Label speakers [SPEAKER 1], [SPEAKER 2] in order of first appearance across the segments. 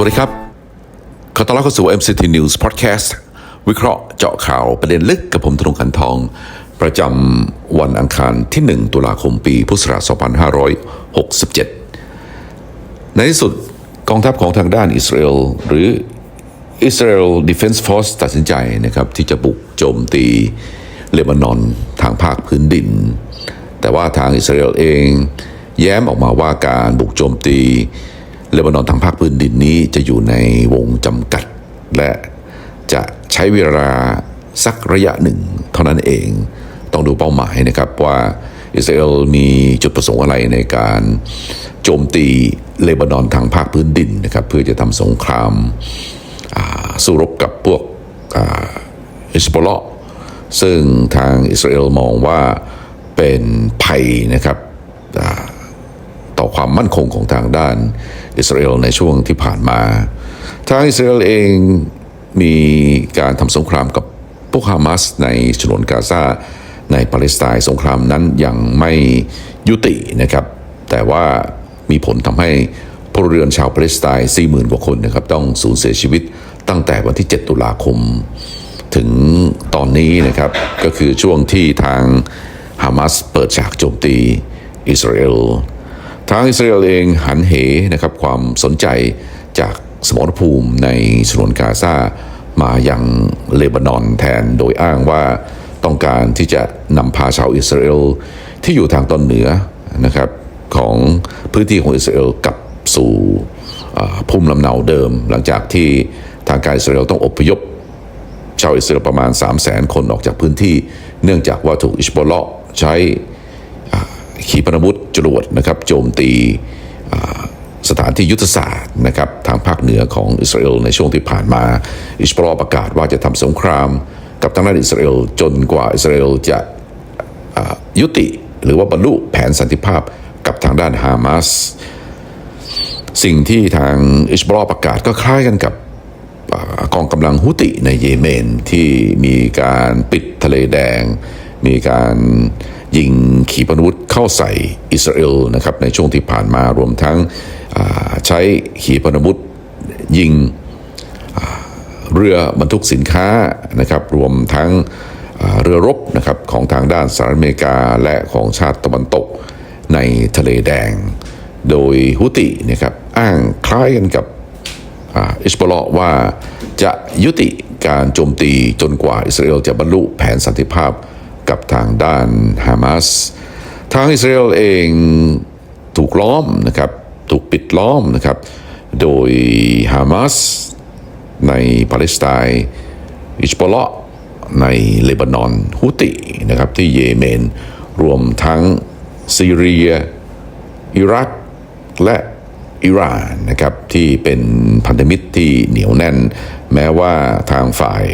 [SPEAKER 1] วัสดีครับขอต้อนรับเข้าสู่ MCT News Podcast วิเคราะห์เจาะข่าวประเด็นลึกกับผมธนงคันทอง ประจำวันอังคารที่ 1 ตุลาคมปีพุทธศักราช2567 ในที่สุดกองทัพของทางด้านอิสราเอลหรือ Israel Defense Force ตัดสินใจนะครับที่จะบุกโจมตีเลบานอนทางภาคพื้นดิน แต่ว่าทางอิสราเอลเอง แย้มออกมาว่าการบุกโจมตี เลบานอนทางภาคพื้นดินนี้จะอยู่ในวงจำกัด และจะใช้เวลาสักระยะหนึ่ง เท่านั้นเองต้องดูเป้าหมายนะครับว่าอิสราเอลมีจุดประสงค์อะไรในการโจมตีเลบานอนทางภาคพื้นดินนะครับเพื่อจะทำสงครามสู้รบกับพวกอิสบอลซึ่งทางอิสราเอลมองว่าเป็นภัยนะครับต่อความมั่นคงของทางด้าน อิสราเอลในช่วงที่ผ่านมา ทางอิสราเอลเองมีการทำสงครามกับพวกฮามาสในฉนวนกาซาในปาเลสไตน์สงครามนั้นยังไม่ยุตินะครับ แต่ว่ามีผลทำให้พลเรือนชาวปาเลสไตน์ 40,000 กว่าคนนะครับ ต้องสูญเสียชีวิตตั้งแต่วันที่ 7 ตุลาคม ถึงตอนนี้นะครับ ก็คือช่วงที่ทางฮามาสเปิดฉากโจมตีอิสราเอล ทางอิสราเอลเองหันเหนะครับความสนใจจากสมรภูมิในฉนวนกาซามายังเลบานอนแทนโดยอ้างว่าต้องการที่จะนำพาชาวอิสราเอลที่อยู่ทางตอนเหนือนะครับของพื้นที่ของอิสราเอลกลับสู่ภูมิลำเนาเดิม หลังจากที่ทางการอิสราเอลต้องอพยพ ชาวอิสราเอลประมาณ 3 0 0แสนคนออกจากพื้นที่ เนื่องจากว่าถูกอิชบอลใช้ ขีปนาวุธจรวดนะครับโจมตีสถานที่ยุทธศาสตร์นะครับทางภาคเหนือของอิสราเอลในช่วงที่ผ่านมา อิชบอลประกาศว่าจะทำสงคราม กับทางด้านอิสราเอลจนกว่าอิสราเอลจะยุติหรือว่าบรรลุแผนสันติภาพกับทางด้านฮามาสสิ่งที่ทางอิชบอลประกาศก็คล้ายกันกับกองกำลังฮุติในเยเมนที่มีการปิดทะเลแดง มีการ ยิงขีปนาวุธเข้าใส่อิสราเอลนะครับในช่วงที่ผ่านมารวมทั้งใช้ขีปนาวุธยิงเรือบรรทุกสินค้านะครับรวมทั้งเรือรบนะครับของทางด้านสหรัฐอเมริกาและของชาติตะวันตกในทะเลแดง โดยฮุตินะครับอ้างคล้ายกันกับอิสบอลว่าจะยุติการโจมตีจนกว่าอิสราเอลจะบรรลุแผนสันติภาพ กับทางด้านฮามาสทางอิสราเอลเองถูกล้อมนะครับถูกปิดล้อมนะครับโดยฮามาสในปาเลสไตน์อิสบอลในเลบานอนฮุตินะครับที่เยเมน รวมทั้งซีเรีย อิรัก และอิหร่านนะครับที่เป็นพันธมิตรที่เหนียวแน่น แม้ว่าทางฝ่าย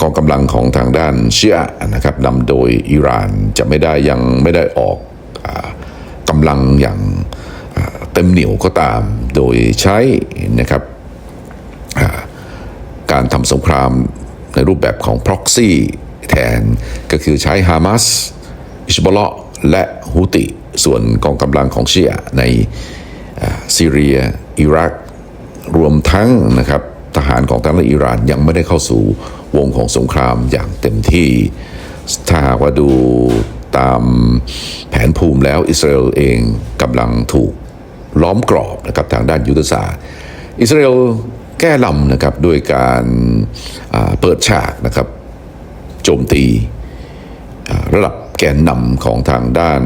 [SPEAKER 1] กองกำลังของทางด้านเชียนะครับนำโดยอิหร่านจะไม่ได้ยังไม่ได้ออกกำลังอย่างเต็มเหนียวก็ตาม โดยใช้นะครับการทำสงครามในรูปแบบของ proxy แทนก็คือใช้ฮามาสอิชบอลและฮุติ ส่วนกองกำลังของเชียในซีเรีย อิรัก รวมทั้งนะครับทหารของทางด้านอิหร่านยังไม่ได้เข้าสู่ วงของสงครามอย่างเต็มที่ ถ้าหากว่าดูตามแผนภูมิแล้วอิสราเอลเองกำลังถูกล้อมกรอบนะครับทางด้านยุทธศาสตร์ อิสราเอลแก้ลำนะครับด้วยการเปิดฉากนะครับโจมตีระดับแกนนำของทางด้าน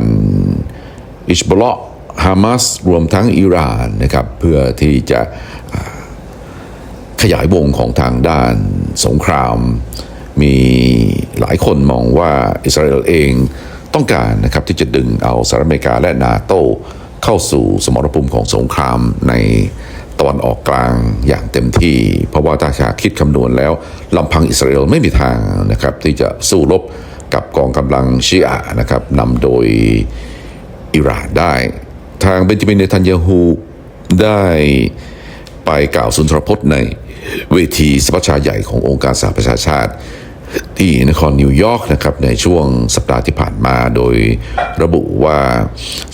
[SPEAKER 1] อิชบอลฮามาสรวมทั้งอิหร่านนะครับเพื่อที่จะ ขยายวงของทางด้านสงคราม มีหลายคนมองว่าอิสราเอลเองต้องการนะครับที่จะดึงเอาสหรัฐอเมริกาและนาโตเข้าสู่สมรภูมิของสงครามในตะวันออกกลางอย่างเต็มที่ เพราะว่าถ้าหากคิดคำนวณแล้วลำพังอิสราเอลไม่มีทางนะครับที่จะสู้รบกับกองกำลังชีอะนะครับนำโดยอิหร่านได้ ทางเบนจามินเนทันยาฮูได้ ไปกล่าวสุนทรพจน์ในเวทีสภาชาใหญ่ขององค์การสหประชาชาติ ที่นครนิวยอร์กนะครับในช่วงสัปดาห์ที่ผ่านมาโดยระบุว่า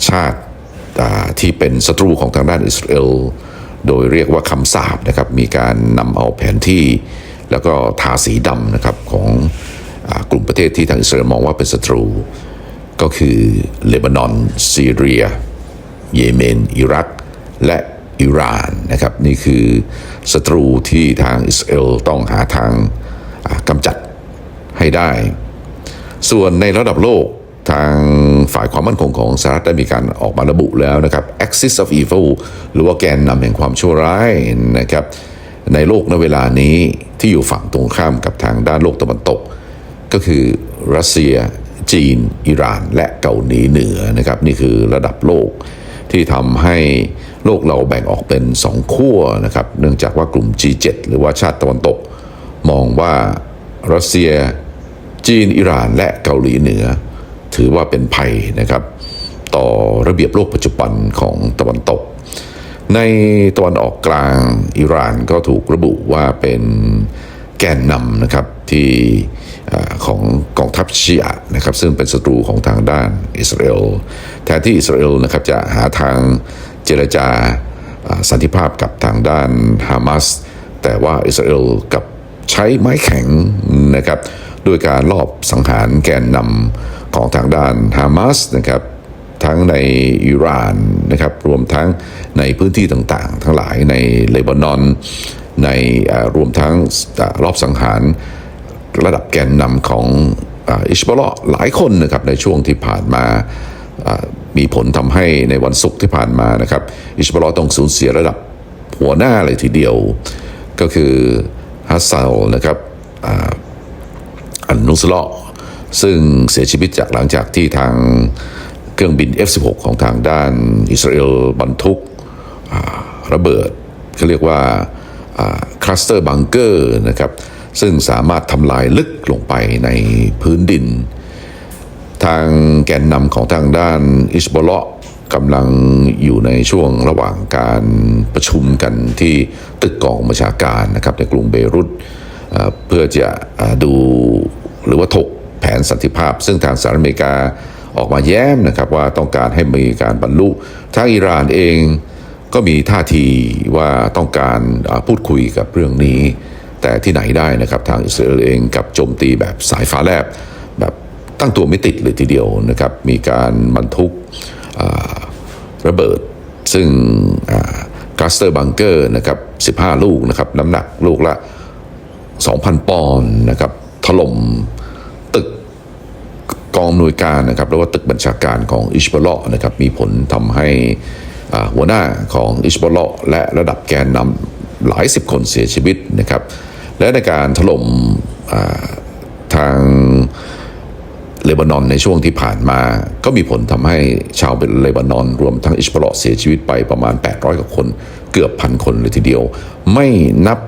[SPEAKER 1] ชาติที่เป็นศัตรูของทางด้านอิสราเอลโดยเรียกว่าคำสาบนะครับมีการนำเอาแผนที่ แล้วก็ทาสีดำนะครับของอกลุ่มประเทศที่ทางอิสราเอลมองว่าเป็นศัตรู ก็คือเลบานอน ซีเรีย เยเมน อิรัก และ อิหร่านนะครับนี่คือศัตรูที่ทางอิสราเอลต้องหาทางกำจัดให้ได้ ส่วนในระดับโลกทางฝ่ายความมั่นคงของสหรัฐได้มีการออกมาระบุแล้วนะครับ axis of evil หรือว่าแกนนำแห่งความชั่วร้ายนะครับในโลกในเวลานี้ที่อยู่ฝั่งตรงข้ามกับทางด้านโลกตะวันตก ก็คือรัสเซีย จีน อิหร่าน และเกาหลีเหนือนะครับนี่คือระดับโลก ที่ทำให้โลกเราแบ่งออกเป็นสองขั้วนะครับ เนื่องจากว่ากลุ่ม G7 หรือว่าชาติตะวันตก มองว่ารัสเซีย จีน อิหร่าน และเกาหลีเหนือ ถือว่าเป็นภัยนะครับ ต่อระเบียบโลกปัจจุบันของตะวันตก ในตะวันออกกลางอิหร่านก็ถูกระบุว่าเป็นแกนนำนะครับที่ของ กองทัพชีอะนะครับซึ่งเป็นศัตรูของทางด้านอิสราเอลแทนที่อิสราเอลนะครับจะหาทางเจรจาสันติภาพกับทางด้านฮามาสแต่ว่าอิสราเอลกับใช้ไม้แข็งนะครับด้วยการลอบสังหารแกนนำของทางด้านฮามาสนะครับทั้งในอิหร่านนะครับรวมทั้งในพื้นที่ต่างๆ ทั้งหลายในเลบานอนในรวมทั้งรอบสังหาร ระดับแกนนำของอิชบอลหลายคนนะครับในช่วงที่ผ่านมามีผลทำให้ในวันศุกร์ที่ผ่านมานะครับอิชบอลต้องสูญเสียระดับหัวหน้าเลยทีเดียว ก็คือฮัสซัลนะครับอันนุสลอซึ่งเสียชีวิตจากหลังจากที่ทางเครื่องบิน F16 ของทางด้านอิสราเอลบรรทุกระเบิดเขาเรียกว่าคลัสเตอร์บังเกอร์นะครับ ซึ่งสามารถทำลายลึกลงไปในพื้นดิน ทางแกนนำของทางด้านอิสบอลกำลังอยู่ในช่วงระหว่างการประชุมกันที่ตึกกองบัญชาการนะครับในกรุงเบรุตเพื่อจะดูหรือว่าถกแผนสันติภาพ ซึ่งทางสหรัฐอเมริกาออกมาแย้มนะครับว่าต้องการให้มีการบรรลุทางอิหร่านเองก็มีท่าทีว่าต้องการพูดคุยกับเรื่องนี้ แต่ที่ไหนได้นะครับทางอิสราเอลเองกับโจมตีแบบสายฟ้าแลบ แบบตั้งตัวไม่ติดเลยทีเดียวนะครับมีการบรรทุกระเบิด ซึ่งคลัสเตอร์บังเกอร์นะครับ15 ลูกนะครับน้ำหนักลูกละ 2,000 ปอนด์นะครับถล่มตึกกองหน่วยการนะครับหรือว่าตึกบัญชาการของอิชบอลนะครับมีผลทำให้หัวหน้าของอิชบอลและระดับแกนนำหลายสิบคนเสียชีวิตนะครับ และในการถล่มอ่าทางเลบานอนในช่วงที่ผ่านมา ก็มีผลทำให้ชาวเลบานอน รวมทั้งอิชบอลเสียชีวิตไปประมาณ 800 กว่าคน เกือบพันคนเลยทีเดียว ไม่นับ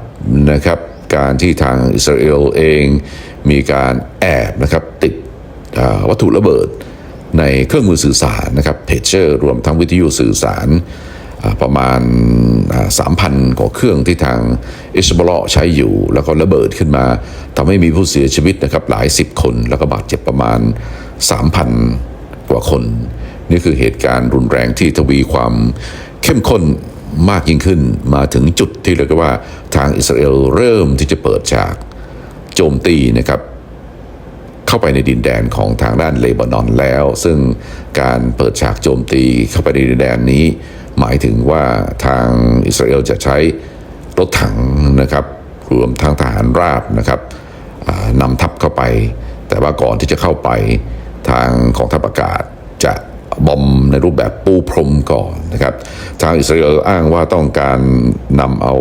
[SPEAKER 1] นะครับการที่ทางอิสราเอลเองมีการแอบนะครับติดวัตถุระเบิดในเครื่องมือสื่อสารนะครับเพจเชอร์รวมทั้งวิทยุสื่อสารประมาณ สามพันกว่าเครื่องที่ทางอิสบอลใช้อยู่ แล้วก็ระเบิดขึ้นมาทำให้มีผู้เสียชีวิตนะครับหลายสิบคน แล้วก็บาดเจ็บประมาณ 3,000 กว่าคน นี่คือเหตุการณ์รุนแรงที่ทวีความเข้มข้นมากยิ่งขึ้นมาถึงจุดที่เรียกว่าทางอิสราเอลเริ่มที่จะเปิดฉากโจมตีนะครับเข้าไปในดินแดนของทางด้านเลบานอนแล้ว ซึ่งการเปิดฉากโจมตีเข้าไปในดินแดนนี้ หมายถึงว่าทางอิสราเอลจะใช้รถถังนะครับรวมทางทหารราบนะครับนำทัพเข้าไป แต่ว่าก่อนที่จะเข้าไปทางของทัพอากาศจะบอมในรูปแบบปูพรมก่อนนะครับทางอิสราเอลอ้างว่าต้องการนำเอา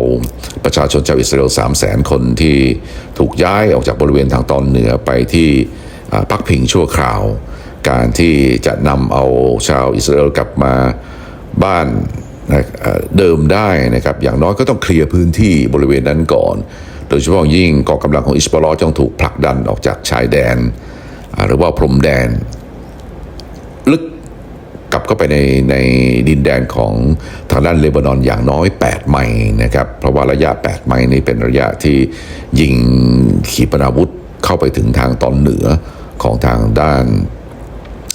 [SPEAKER 1] ประชาชนชาวอิสราเอล3 0 0แสนคนที่ถูกย้ายออกจากบริเวณทางตอนเหนือไปที่พักพิงชั่วคราว การที่จะนำเอาชาวอิสราเอลกลับมา บ้านเดิมได้นะครับอย่างน้อยก็ต้องเคลียร์พื้นที่บริเวณนั้นก่อน โดยเฉพาะยิ่งกองกำลังของอิสบอลอต้องถูกผลักดันออกจากชายแดน หรือว่าพรมแดน ลึกกลับเข้าไปในในดินแดนของทางด้านเลบานอนอย่างน้อย 8 ไมล์นะครับเพราะว่าระยะ 8 ไมล์นี้เป็นระยะที่ยิงขีปนาวุธเข้าไปถึงทางตอนเหนือของทางด้าน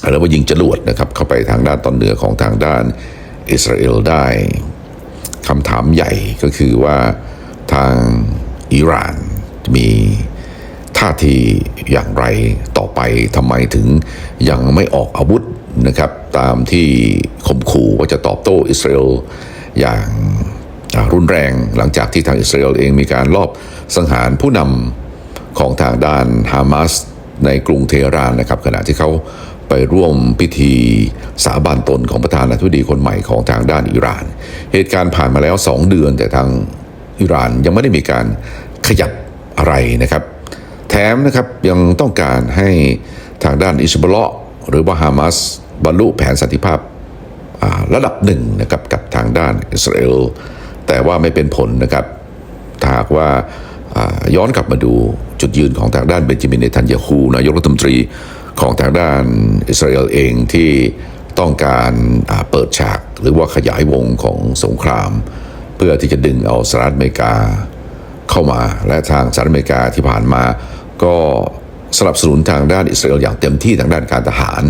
[SPEAKER 1] หรือว่ายิงจรวดนะครับเข้าไปทางด้านตอนเหนือของทางด้าน อิสราเอลได้คำถามใหญ่ก็คือว่าทางอิหร่านมีท่าทีอย่างไรต่อไปทำไมถึงยังไม่ออกอาวุธนะครับ ตามที่ข่มขู่ว่าจะตอบโต้อิสราเอลอย่างรุนแรงหลังจากที่ทางอิสราเอลเองมีการลอบสังหารผู้นำของทางด้านฮามาสในกรุงเทหรานนะครับ ขณะที่เขา ไปร่วมพิธีสาบานตนของประธานาธิบดีคนใหม่ของทางด้านอิหร่าน เหตุการณ์ผ่านมาแล้ว 2 เดือนแต่ทางอิหร่านยังไม่ได้มีการขยับอะไรนะครับ แถมนะครับยังต้องการให้ทางด้านอิสบลเลาะหรือว่าฮามาสบรรลุแผนสันติภาพาระดับหนึ่งนะครับกับทางด้านอิสราเอลแต่ว่าไม่เป็นผลนะครับหากว่าาย้อนกลับมาดูจุดยืนของทางด้านเบนจามินเนทันยาฮูนายกรัฐมนตรี ของทางด้านอิสราเอลเองที่ต้องการเปิดฉากหรือว่าขยายวงของสงคราม เพื่อที่จะดึงเอาสหรัฐอเมริกาเข้ามาและทางสหรัฐอเมริกาที่ผ่านมา ก็สนับสนุนทางด้านอิสราเอลอย่างเต็มที่ทางด้านการทหาร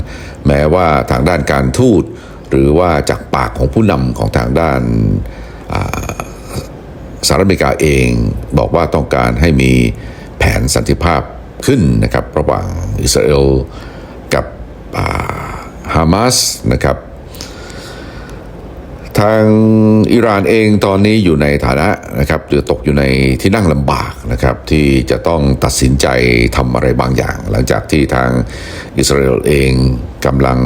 [SPEAKER 1] แม้ว่าทางด้านการทูต หรือว่าจากปากของผู้นำของทางด้านสหรัฐอเมริกาเอง บอกว่าต้องการให้มีแผนสันติภาพ ขึ้นนะครับระหว่างอิสราเอลกับฮามาสนะครับทางอิหร่านเองตอนนี้อยู่ในฐานะนะครับหรือตกอยู่ในที่นั่งลำบากนะครับที่จะต้องตัดสินใจทำอะไรบางอย่าง หลังจากที่ทางอิสราเอลเองกำลัง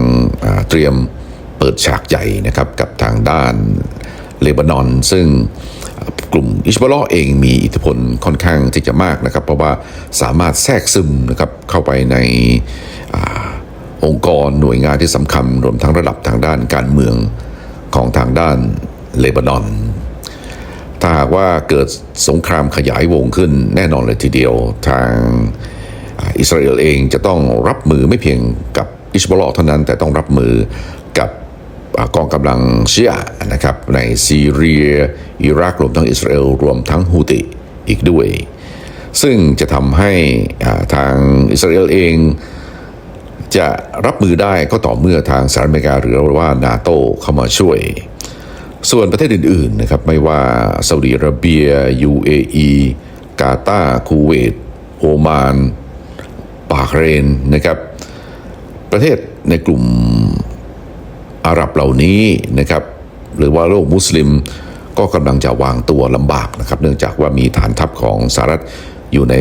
[SPEAKER 1] เตรียมเปิดฉากใหญ่นะครับกับทางด้านเลบานอน ซึ่ง กลุ่มอิชบอลเองมีอิทธิพลค่อนข้างที่จะมากนะครับ เพราะว่าสามารถแทรกซึมนะครับเข้าไปในอองค์กรหน่วยงานที่สำคัญรวมทั้งระดับทางด้านการเมืองของทางด้านเลบานอน ถ้าหากว่าเกิดสงครามขยายวงขึ้นแน่นอนเลยทีเดียวทางอิสราเอลเองจะต้องรับมือไม่เพียงกับอิชบอลเท่านั้นแต่ต้องรับมือกับ กองกำลังเชีอะนะครับในซีเรียอิรักรวมทั้งอิสราเอลรวมทั้งฮูติอีกด้วย ซึ่งจะทำให้ทางอิสราเอลเองจะรับมือได้ก็ต่อเมื่อทางสหรัฐอเมริกาหรือว่านาโตเข้ามาช่วย ส่วนประเทศอื่นๆนะครับไม่ว่าซาอุดิอาระเบีย UAE กาตาร์คูเวต โอมานบาเรนนะครับ ประเทศในกลุ่ม อาหรับเหล่านี้นะครับหรือว่าโลกมุสลิมก็กำลังจะวางตัวลำบากนะครับ เนื่องจากว่ามีฐานทัพของสหรัฐอยู่ใน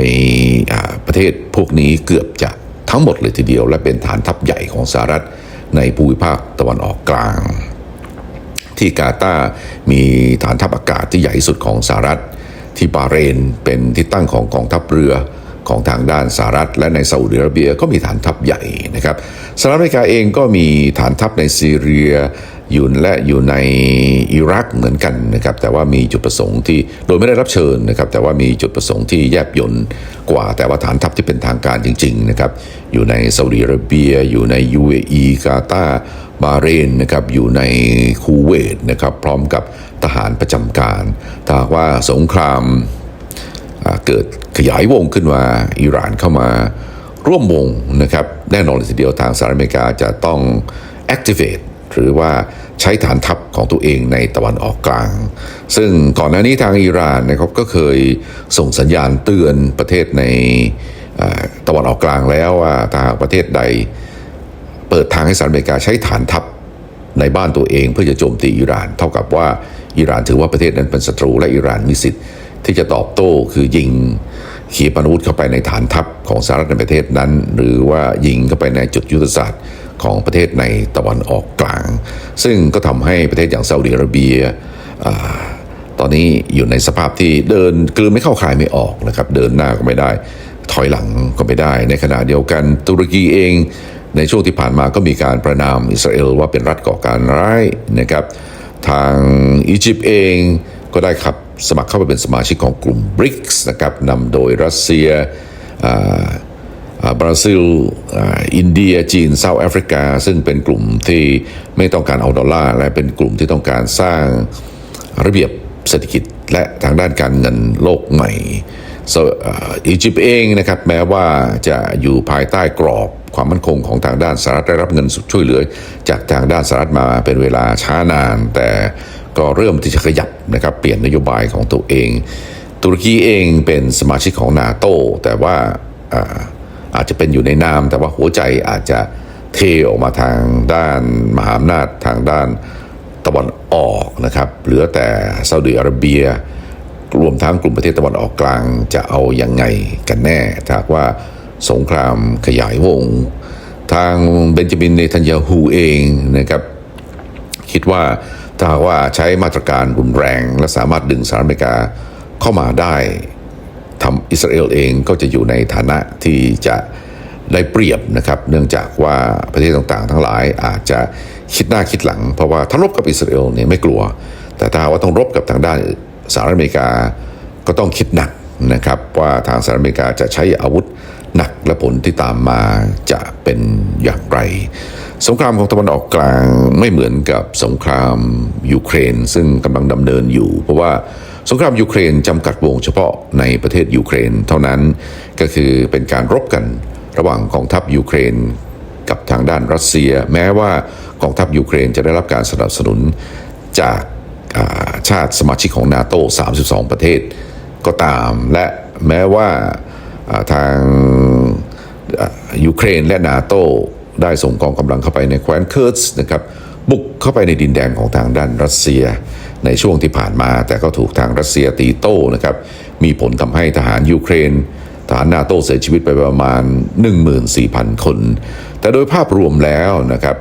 [SPEAKER 1] ประเทศพวกนี้เกือบจะทั้งหมดเลยทีเดียว และเป็นฐานทัพใหญ่ของสหรัฐในภูมิภาคตะวันออกกลาง ที่กาตาร์มีฐานทัพอากาศที่ใหญ่สุดของสหรัฐ ที่บาเรนเป็นที่ตั้งของกองทัพเรือ ของทางด้านสหรัฐและในซาอุดิอาระเบียก็มีฐานทัพใหญ่นะครับสหรัฐอเมริกาเองก็มีฐานทัพในซีเรียอยู่และอยู่ในอิรักเหมือนกันนะครับแต่ว่ามีจุดประสงค์ที่โดยไม่ได้รับเชิญนะครับแต่ว่ามีจุดประสงค์ที่แยบยลกว่า แต่ว่าฐานทัพที่เป็นทางการจริงๆนะครับอยู่ในซาอุดิอาระเบีย อยู่ใน UAE กาตาร์บาเรนนะครับอยู่ในคูเวตนะครับพร้อมกับทหารประจำการถ้าว่าสงคราม เกิดขยายวงขึ้นมาอิหร่านเข้ามาร่วมวงนะครับแน่นอนเลยทีเดียวทางสหรัฐอเมริกาจะต้อง activate หรือว่าใช้ฐานทัพของตัวเองในตะวันออกกลาง ซึ่งก่อนหน้านี้ทางอิหร่านนะครับก็เคยส่งสัญญาณเตือนประเทศในตะวันออกกลางแล้วว่าถ้าประเทศใดเปิดทางให้สหรัฐอเมริกาใช้ฐานทัพในบ้านตัวเองเพื่อจะโจมตีอิหร่าน เท่ากับว่าอิหร่านถือว่าประเทศนั้นเป็นศัตรูและอิหร่านมีสิทธิ์ ที่จะตอบโต้คือยิงขีปนาวุธเข้าไปในฐานทัพของสหรัฐในประเทศนั้น หรือว่ายิงเข้าไปในจุดยุทธศาสตร์ของประเทศในตะวันออกกลาง ซึ่งก็ทำให้ประเทศอย่างซาอุดิอาระเบียอตอนนี้อยู่ในสภาพที่เดินกลืนไม่เข้าคายไม่ออกนะครับ เดินหน้าก็ไม่ได้ ถอยหลังก็ไม่ได้ ในขณะเดียวกันตุรกีเองในช่วงที่ผ่านมาก็มีการประนามอิสราเอลว่าเป็นรัฐก่อการร้ายนะครับ ทางอียิปต์เองก็ได้ขับ สมัครเข้าไปเป็นสมาชิกของกลุ่ม BRICS นะครับนำโดยรัสเซียบราซิล อินเดีย จีนเซาท์แอฟริกา ซึ่งเป็นกลุ่มที่ไม่ต้องการเอาดอลลาร์และเป็นกลุ่มที่ต้องการสร้างระเบียบเศรษฐกิจและทางด้านการเงินโลกใหม่อียิปต์เองนะครับแม้ว่าจะอยู่ภายใต้กรอบความมั่นคงของทางด้านสหรัฐได้รับเงินช่วยเหลือ จากทางด้านสหรัฐมาเป็นเวลาช้านาน แต่ ก็เริ่มที่จะขยับนะครับเปลี่ยนนโยบายของตัวเอง ตุรกีเองเป็นสมาชิกของนาโตแต่ว่าอาอาจจะเป็นอยู่ในนาม แต่ว่าหัวใจอาจจะเทออกมาทางด้านมหาอำนาจทางด้านตะวันออกนะครับเหลือแต่ซาอุดิอาระเบีย รวมทั้งกลุ่มประเทศตะวันออกกลางจะเอาอยัางไงกันแน่ถ้าว่าสงครามขยายวง ทางเบนจามินเนทันยาฮูเองนะครับ คิดว่า ถ้าหากว่าใช้มาตรการรุนแรง และสามารถดึงสหรัฐอเมริกาเข้ามาได้ทำอิสราเอลเองก็จะอยู่ในฐานะที่จะได้เปรียบนะครับ เนื่องจากว่าประเทศต่างๆ ทั้งหลายอาจจะคิดหน้าคิดหลัง เพราะว่าถ้ารบกับอิสราเอลเนี่ยไม่กลัว แต่ถ้าว่าต้องรบกับทางด้านสหรัฐอเมริกาก็ต้องคิดหนักนะครับ ว่าทางสหรัฐอเมริกาจะใช้อาวุธหนักและผลที่ตามมาจะเป็นอย่างไร สงครามของตะวันออกกลางไม่เหมือนกับสงครามยูเครน ซึ่งกำลังดำเนินอยู่ เพราะว่าสงครามยูเครนจำกัดวงเฉพาะในประเทศยูเครน เท่านั้นก็คือเป็นการรบกันระหว่างกองทัพยูเครน กับทางด้านรัสเซีย แม้ว่ากองทัพยูเครนจะได้รับการสนับสนุนจากาชาติสมาชิกของนาโต32 ประเทศก็ตาม และแม้ว่าาทางยูเครนและนาโต ได้ส่งกองกำลังเข้าไปในแคว้นเคิร์สนะครับบุกเข้าไปในดินแดนของทางด้านรัสเซีย ในช่วงที่ผ่านมาแต่ก็ถูกทางรัสเซียตีโต้นะครับมีผลทำให้ทหารยูเครนทหารนาโตเสียชีวิตไปประมาณ 14,000 คน แต่โดยภาพรวมแล้วนะครับ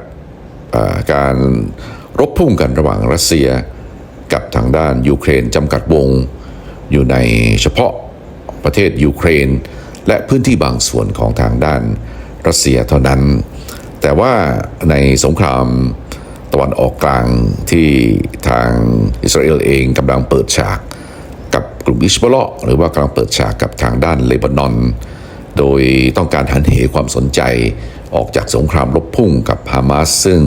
[SPEAKER 1] การรบพุ่งกันระหว่างรัสเซียกับทางด้านยูเครนจำกัดวง อยู่ในเฉพาะประเทศยูเครน และพื้นที่บางส่วนของทางด้านรัสเซียเท่านั้น แต่ว่าในสงครามตะวันออกกลางที่ทางอิสราเอลเองกำลังเปิดฉากกับกลุ่มอิชบอลหรือว่ากำลังเปิดฉากกับทางด้านเลบานอน โดยต้องการหันเหความสนใจออกจากสงครามรบพุ่งกับฮามาสซึ่ง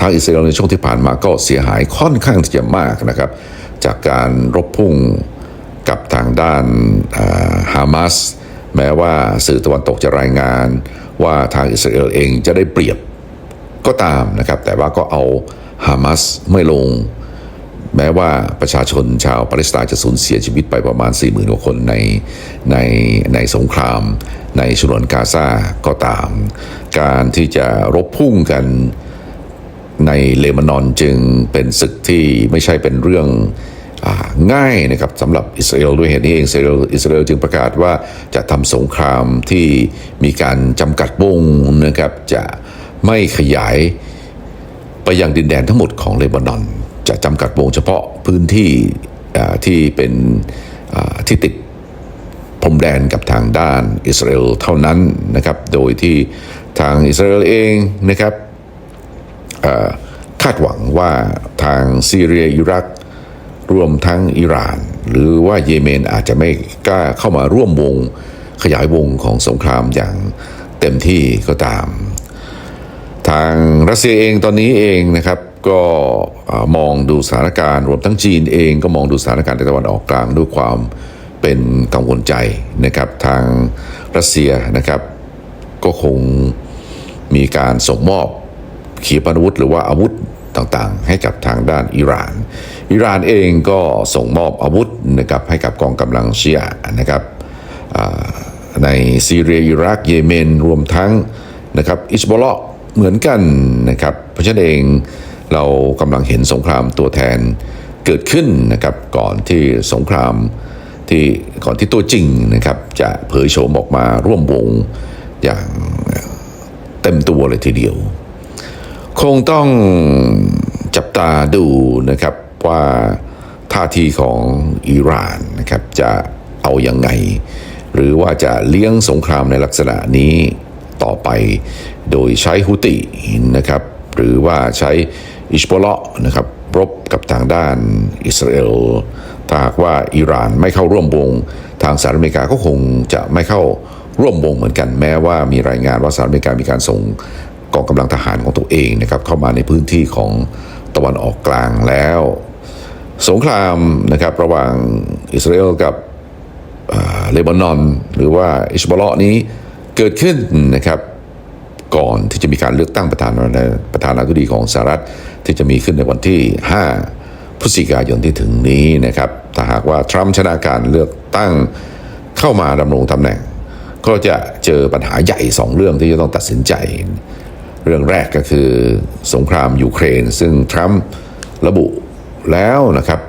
[SPEAKER 1] ทางอิสราเอลในช่วงที่ผ่านมาก็เสียหายค่อนข้างที่จะมากนะครับ จากการรบพุ่งกับทางด้านฮามาสแม้ว่าสื่อตะวันตกจะรายงาน ว่าทางอิสราเอลเองจะได้เปรียบก็ตามนะครับ แต่ว่าก็เอาฮามาสไม่ลง แม้ว่าประชาชนชาวปาเลสไตน์จะสูญเสียชีวิตไปประมาณ 4 0,000กว่าคนในในในสงคราม ในฉนวนกาซาก็ตาม การที่จะรบพุ่งกันในเลบานอนจึงเป็นศึกที่ไม่ใช่เป็นเรื่อง ง่ายนะครับสำหรับอิสราเอลด้วยเหตุนี้เองอิสราเอลจึงประกาศว่าจะทำสงครามที่มีการจำกัดวงนะครับจะไม่ขยายไปยังดินแดนทั้งหมดของเลบานอน จะจำกัดวงเฉพาะพื้นที่ที่เป็นที่ติดพรมแดนกับทางด้านอิสราเอลเท่านั้นนะครับ โดยที่ทางอิสราเอลเองนะครับคาดหวังว่าทางซีเรียอิรัก รวมทั้งอิหร่าน หรือว่าเยเมนอาจจะไม่กล้าเข้ามาร่วมวงขยายวงของสงครามอย่างเต็มที่ก็ตาม ทางรัสเซียเองตอนนี้เองนะครับก็มองดูสถานการณ์ รวมทั้งจีนเองก็มองดูสถานการณ์ในตะวันออกกลางด้วยความเป็นกังวลใจนะครับทางรัสเซียนะครับก็คงมีการส่งมอบขีปนาวุธหรือว่าอาวุธ ต่างๆ ให้กับทางด้านอิหร่าน อิหร่านเองก็ส่งมอบอาวุธนะครับให้กับกองกำลังเชีอะห์นะครับในซีเรียอิรักเยเมนรวมทั้งนะครับอิสบอลเหมือนกันนะครับเพราะฉะนั้นเองเรากำลังเห็นสงครามตัวแทนเกิดขึ้นนะครับก่อนที่สงครามที่ก่อนที่ตัวจริงนะครับจะเผยโฉมออกมาร่วมวงอย่างเต็มตัวเลยทีเดียว คงต้องจับตาดูนะครับว่าท่าทีของอิหร่านนะครับจะเอาอยัางไง หรือว่าจะเลี้ยงสงครามในลักษณะนี้ต่อไป โดยใช้ฮุตินะครับ หรือว่าใช้อิชบอละนะครับรบกับทางด้านอิสราเอลถ้าหากว่าอิหร่านไม่เข้าร่วมวง ทางสหรัฐอเมริกาก็คงจะไม่เข้าร่วมวงเหมือนกันแม้ว่ามีรายงานว่าสหรัฐอเมริกามีการส่ง กองกำลังทหารของตัวเองนะครับเข้ามาในพื้นที่ของตะวันออกกลางแล้ว สงครามนะครับระหว่างอิสราเอลกับเลบานอน หรือว่าอิชบอลนี้เกิดขึ้นนะครับก่อนที่จะมีการเลือกตั้งประธานาประธานาธิบดีของสหรัฐที่จะมีขึ้นในวันที่ 5 พฤศจิกายนที่ถึงนี้นะครับถ้าหากว่าทรัมป์ชนะการเลือกตั้งเข้ามาดำรงตำแหน่ง ก็จะเจอปัญหาใหญ่สองเรื่องที่จะต้องตัดสินใจ เรื่องแรกก็คือสงครามยูเครน ซึ่งทรัมป์ระบุแล้วนะครับ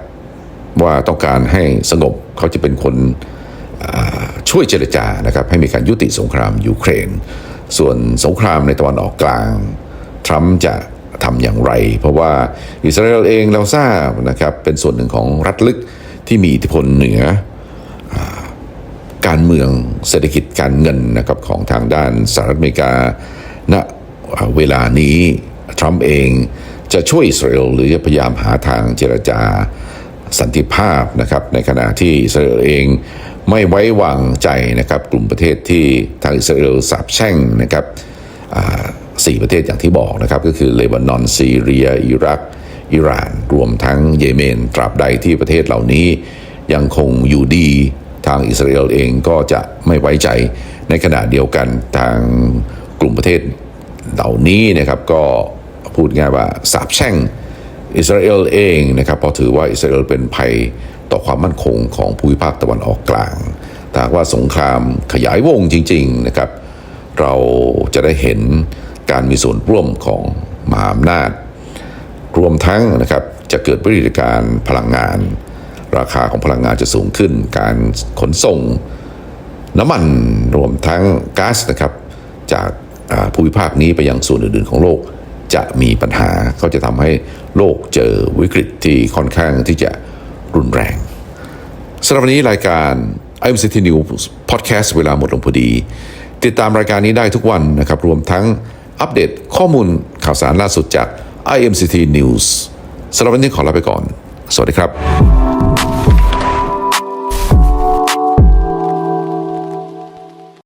[SPEAKER 1] ว่าต้องการให้สงบเขาจะเป็นคนช่วยเจรจานะครับให้มีการยุติสงครามยูเครน ส่วนสงครามในตะวันออกกลาง ทรัมป์จะทำอย่างไร เพราะว่าอิสราเอลเองเราทราบนะครับเป็นส่วนหนึ่งของรัฐลึกที่มีอิทธิพลเหนือการเมืองเศรษฐกิจการเงินนะครับของทางด้านสหรัฐอเมริกาณ เวลานี้ทรัมป์เองจะช่วยอิสราเอลหรือจะพยายามหาทางเจรจาสันติภาพนะครับในขณะที่อิสราเอลเองไม่ไว้วางใจนะครับกลุ่มประเทศที่ทางอิสราเอลสาบแช่งนะครับสี่ประเทศอย่างที่บอกนะครับก็คือเลบานอนซีเรีย อิรัก อิหร่าน รวมทั้งเยเมน ตราบใดที่ประเทศเหล่านี้ ยังคงอยู่ดีทางอิสราเอลเองก็จะไม่ไว้ใจ ในขณะเดียวกันทางกลุ่มประเทศ เหล่านี้นะครับก็พูดง่ายว่าสาบแช่งอิสราเอลเองนะครับเพราะถือว่าอิสราเอลเป็นภัยต่อความมั่นคงของภูมิภาคตะวันออกกลางแต่หากว่าสงครามขยายวงจริง ๆนะครับ เราจะได้เห็นการมีส่วนร่วมของมหาอำนาจ รวมทั้งนะครับจะเกิดวิการพลังงาน ราคาของพลังงานจะสูงขึ้น การขนส่ง น้ำมันรวมทั้งก๊าซนะครับจาก ภูมิภาคนี้ไปยังส่วนอื่นๆของโลก จะมีปัญหาก็จะทำให้โลกเจอวิกฤตที่ค่อนข้างที่จะรุนแรงสำหรับวันนี้รายการ IMCT News Podcast เวลาหมดลงพอดี ติดตามรายการนี้ได้ทุกวันนะครับ รวมทั้งอัปเดตข้อมูลข่าวสารล่าสุดจาก IMCT News สำหรับวันนี้ขอลาไปก่อน สวัสดีครับ